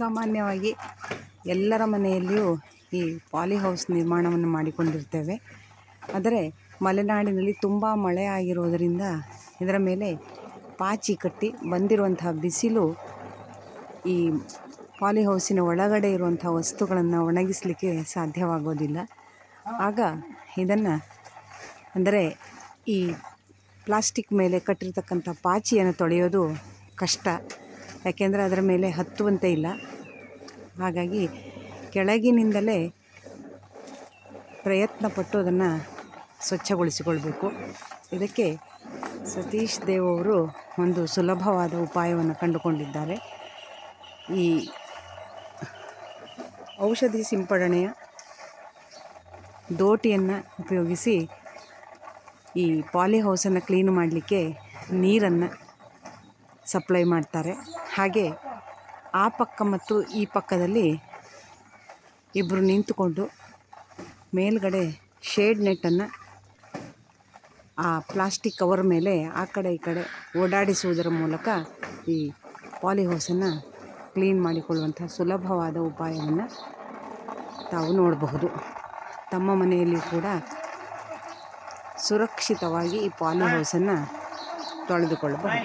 ಸಾಮಾನ್ಯವಾಗಿ ಎಲ್ಲರ ಮನೆಯಲ್ಲಿಯೂ ಈ ಪಾಲಿ ಹೌಸ್ ನಿರ್ಮಾಣವನ್ನು ಮಾಡಿಕೊಂಡಿರ್ತೇವೆ. ಆದರೆ ಮಲೆನಾಡಿನಲ್ಲಿ ತುಂಬ ಮಳೆ ಆಗಿರೋದರಿಂದ ಇದರ ಮೇಲೆ ಪಾಚಿ ಕಟ್ಟಿ ಬಂದಿರುವಂತಹ ಬಿಸಿಲು ಈ ಪಾಲಿ ಹೌಸಿನ ಒಳಗಡೆ ಇರುವಂಥ ವಸ್ತುಗಳನ್ನು ಒಣಗಿಸಲಿಕ್ಕೆ ಸಾಧ್ಯವಾಗೋದಿಲ್ಲ. ಆಗ ಇದನ್ನು ಅಂದರೆ ಈ ಪ್ಲಾಸ್ಟಿಕ್ ಮೇಲೆ ಕಟ್ಟಿರ್ತಕ್ಕಂಥ ಪಾಚಿಯನ್ನು ತೊಳೆಯೋದು ಕಷ್ಟ. ಯಾಕೆಂದರೆ ಅದರ ಮೇಲೆ ಹತ್ತುವಂತೆ ಇಲ್ಲ. ಹಾಗಾಗಿ ಕೆಳಗಿನಿಂದಲೇ ಪ್ರಯತ್ನಪಟ್ಟು ಅದನ್ನು ಸ್ವಚ್ಛಗೊಳಿಸಿಕೊಳ್ಬೇಕು. ಇದಕ್ಕೆ ಸತೀಶ್ ದೇವ್ ಅವರು ಒಂದು ಸುಲಭವಾದ ಉಪಾಯವನ್ನು ಕಂಡುಕೊಂಡಿದ್ದಾರೆ. ಈ ಔಷಧಿ ಸಿಂಪಡಣೆಯ ದೋಟಿಯನ್ನು ಉಪಯೋಗಿಸಿ ಈ ಪಾಲಿಹೌಸನ್ನು ಕ್ಲೀನ್ ಮಾಡಲಿಕ್ಕೆ ನೀರನ್ನು ಸಪ್ಲೈ ಮಾಡ್ತಾರೆ. ಹಾಗೆ ಆ ಪಕ್ಕ ಮತ್ತು ಈ ಪಕ್ಕದಲ್ಲಿ ಇಬ್ಬರು ನಿಂತುಕೊಂಡು ಮೇಲ್ಗಡೆ ಶೇಡ್ ನೆಟ್ಟನ್ನು ಆ ಪ್ಲಾಸ್ಟಿಕ್ ಕವರ್ ಮೇಲೆ ಆ ಕಡೆ ಈ ಕಡೆ ಓಡಾಡಿಸುವುದರ ಮೂಲಕ ಈ ಪಾಲಿಹೌಸನ್ನು ಕ್ಲೀನ್ ಮಾಡಿಕೊಳ್ಳುವಂಥ ಸುಲಭವಾದ ಉಪಾಯವನ್ನು ತಾವು ನೋಡಬಹುದು. ತಮ್ಮ ಮನೆಯಲ್ಲಿ ಕೂಡ ಸುರಕ್ಷಿತವಾಗಿ ಈ ಪಾಲಿ ಹೌಸನ್ನು ತೊಳೆದುಕೊಳ್ಳಬಹುದು